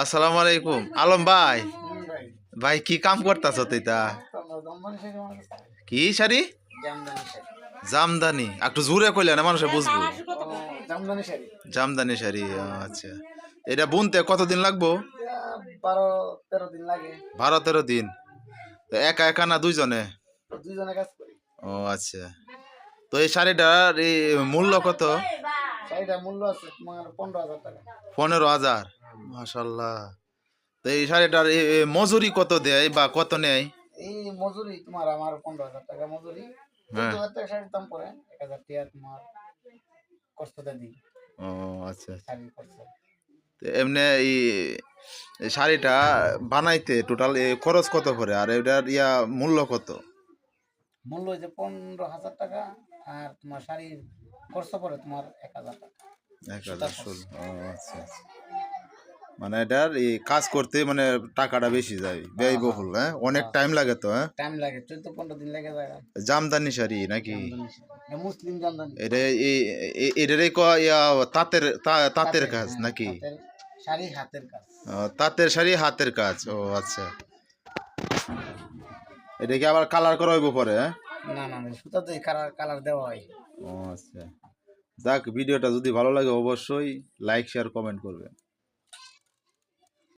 আসসালামু আলাইকুম। আলম ভাই। ভাই কি কাম করতেছ কাছে কি শাড়ি? জামদানি। একটু জোরে কইলে না মানুষে বুঝব। জামদানি শাড়ি আচ্ছা। এটা বুনতে কতদিন লাগবো? বারো তেরো দিন। তো একা একা না দুইজনে? ও আচ্ছা। তো এই শাড়িটার এই মূল্য কত? শাড়িটার মূল্য আছে তোমার পনেরো হাজার টাকা। পনেরো হাজার? তো এই শাড়িটার মজুরি কত দেয় বা কত নেয়? এই মজুরি তোমার আমার পনেরো হাজার টাকা মজুরি। হ্যাঁ। চোদ্দ হাজার টাকা শাড়ির দাম পড়ে এক হাজার টাকা তোমার কষ্টটা দিই। ও আচ্ছা আচ্ছা। শাড়ির খরচ। তো এমনি এই এই শাড়িটা বানাইতে টোটাল খরচ কত করে আর এটার ইয়া মূল্য কত? মূল্য যে পনেরো হাজার টাকা আর তোমার শাড়ির খরচ পড়ে তোমার এক হাজার টাকা। এক হাজার ষোলো আচ্ছা আচ্ছা। মানে এটার এই কাজ করতে মানে টাকাটা বেশি যায় ব্যয়বহুল হ্যাঁ? অনেক টাইম লাগে তো হ্যাঁ? টাইম লাগে চোদ্দ পনেরো দিন লেগে যায়। জামদানি শাড়ি নাকি? এটা মুসলিম জামদানি। এটা এই এ- এটারই ক ইয়া তাঁতের তাঁতের কাজ হ্যাঁ, নাকি? শাড়ি হাতের কাজ। তাঁতের শাড়ি হাতের কাজ ও আচ্ছা। এটা কি আবার কালার করা হইব পরে হ্যাঁ? না না না সুতাতে কালার কালার দেওয়া হয়। ও আচ্ছা। যাক ভিডিওটা যদি ভালো লাগে অবশ্যই লাইক শেয়ার কমেন্ট করবেন।